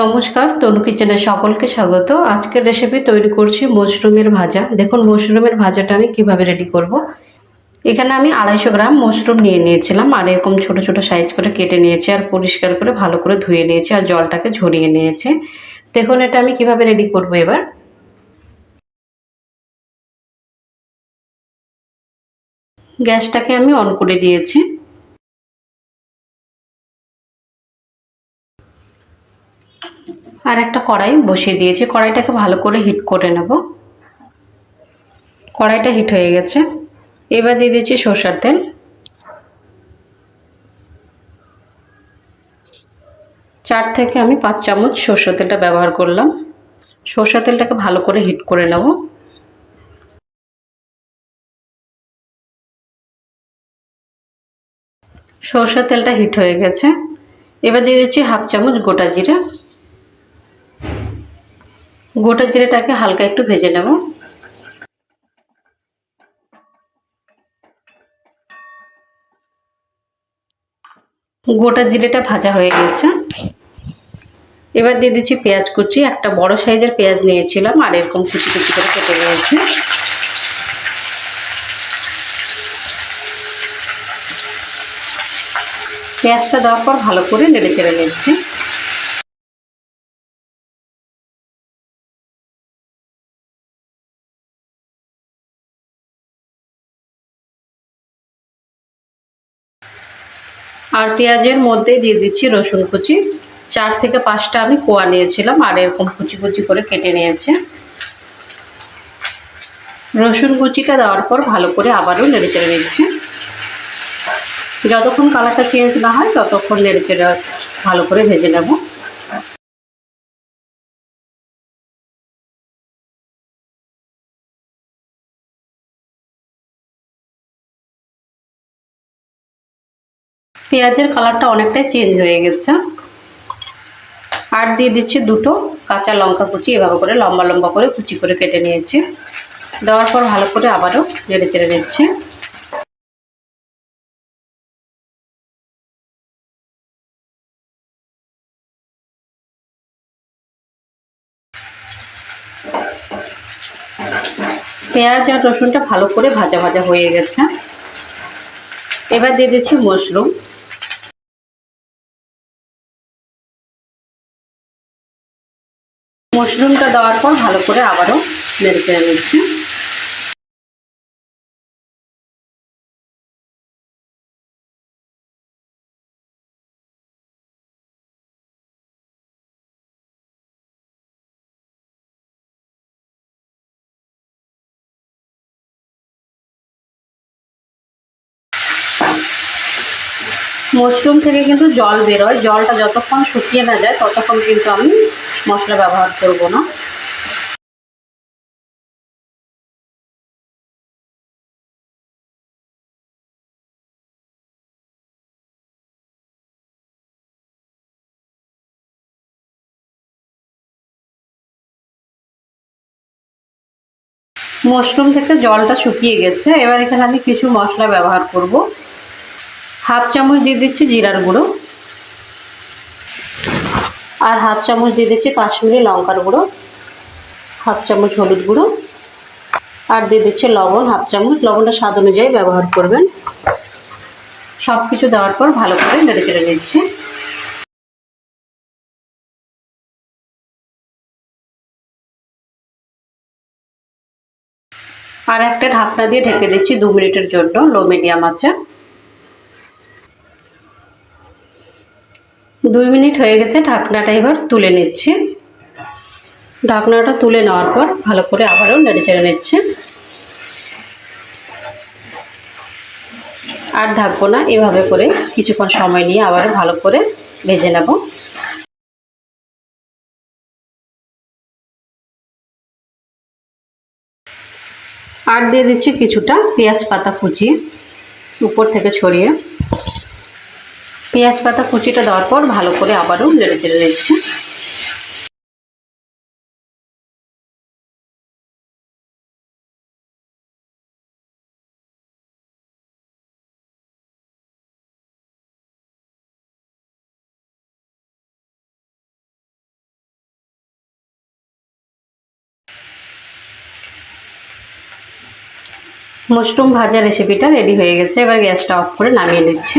নমস্কার, তনু কিচেনের সকলকে স্বাগত। আজকের রেসিপি তৈরি করছি মশরুমের ভাজা। দেখুন, মশরুমের ভাজাটা আমি কীভাবে রেডি করব। এখানে আমি আড়াইশো গ্রাম মশরুম নিয়ে নিয়েছিলাম, আর এরকম ছোট ছোট সাইজ করে কেটে নিয়েছি, আর পরিষ্কার করে ভালো করে ধুয়ে নিয়েছি, আর জলটাকে ঝরিয়ে নিয়েছে। দেখুন, এটা আমি কীভাবে রেডি করব এবার। গ্যাসটাকে আমি অন করে দিয়েছি। আর একটা কড়াই বসিয়ে দিয়েছি। কড়াইটাকে ভালো করে হিট করে নেব। কড়াইটা হিট হয়ে গেছে। এবার দিয়ে দিয়েছি সর্ষার তেল। চার থেকে আমি পাঁচ চামচ সর্ষের তেলটা ব্যবহার করলাম। সর্ষা তেলটাকে ভালো করে হিট করে নেব। সর্ষের তেলটা হিট হয়ে গেছে। এবার দিয়ে দিচ্ছি হাফ চামচ গোটা জিরা। গোটা জিরেটাকে হালকা একটু ভেজে নেব। গোটা জিরেটা ভাজা হয়ে গেছে এবার দিয়ে দিচ্ছি পেঁয়াজ কুচি। একটা বড় সাইজের পেঁয়াজ নিয়েছিলাম, আর এরকম কুচি কুচি করে কেটে নিয়েছি। পেঁয়াজটা দেওয়ার পর ভালো করে নেড়ে চেড়ে নিচ্ছি। আর পেঁয়াজের মধ্যে দিয়ে দিচ্ছি রসুন কুচি। চার থেকে পাঁচটা আমি কোয়া নিয়েছিলাম, আর এরকম কুচি কুচি করে কেটে নিয়েছে। রসুন কুচিটা দেওয়ার পর ভালো করে আবারও নেড়ে চেড়ে নিচ্ছি। যতক্ষণ কালারটা চেঞ্জ না হয়, ততক্ষণ নেড়ে চেড়ে ভালো করে ভেজে নেব। পেঁয়াজের কালারটা অনেকটাই চেঞ্জ হয়ে গেছে। আর দিয়ে দিচ্ছি দুটো কাঁচা লঙ্কা কুচি, এভাবে করে লম্বা লম্বা করে কুচি করে কেটে নিয়েছি। দেওয়ার পর ভালো করে আবারও নেড়ে চেড়ে নিচ্ছি। পেঁয়াজ আর রসুনটা ভালো করে ভাজা ভাজা হয়ে গেছে। এবার দিয়ে দিচ্ছি মশরুম। মশরুমটা দেওয়ার পর ভালো করে আবারও নেড়ে চেড়ে নিচ্ছি। মশরুম থেকে কিন্তু জল বেরোয়। জলটা যতক্ষণ শুকিয়ে না যায়, ততক্ষণ কিন্তু আমি মশলা ব্যবহার করব না। মশরুম থেকে জলটা শুকিয়ে গেছে। এবার এখানে আমি কিছু মশলা ব্যবহার করব। হাফ চামচ দিয়ে দিচ্ছি জিরার গুঁড়ো। আর হাফ চামচ দিয়ে দিচ্ছি কাশ্মীরি লঙ্কার গুঁড়ো, হাফ চামচ হলুদ গুঁড়ো, আর দিয়ে দিচ্ছি লবণ, হাফ চামচ। লবণটা স্বাদ অনুযায়ী ব্যবহার করবেন। সব কিছু দেওয়ার পর ভালো করে নেড়ে চেড়ে নিচ্ছি। আর একটা ঢাকনা দিয়ে ঢেকে দিচ্ছি দু মিনিটের জন্য, লো মিডিয়াম আছে। দুই মিনিট হয়ে গেছে, ঢাকনাটা এবার তুলে নিচ্ছি। ঢাকনাটা তুলে নেওয়ার পর ভালো করে আবারও নেড়ে চেড়ে নিচ্ছে। আর ঢাকবো না, এভাবে করে কিছুক্ষণ সময় নিয়ে আবার ভালো করে ভেজে নেব। আর দিয়ে দিচ্ছি কিছুটা পেঁয়াজ পাতা কুচি উপর থেকে ছড়িয়ে। পেঁয়াজ পাতা কুচিটা দেওয়ার পর ভালো করে আবারও নেড়ে চেড়ে নিচ্ছি। মশরুম ভাজা রেসিপিটা রেডি হয়ে গেছে। এবার গ্যাসটা অফ করে নামিয়ে নিচ্ছে।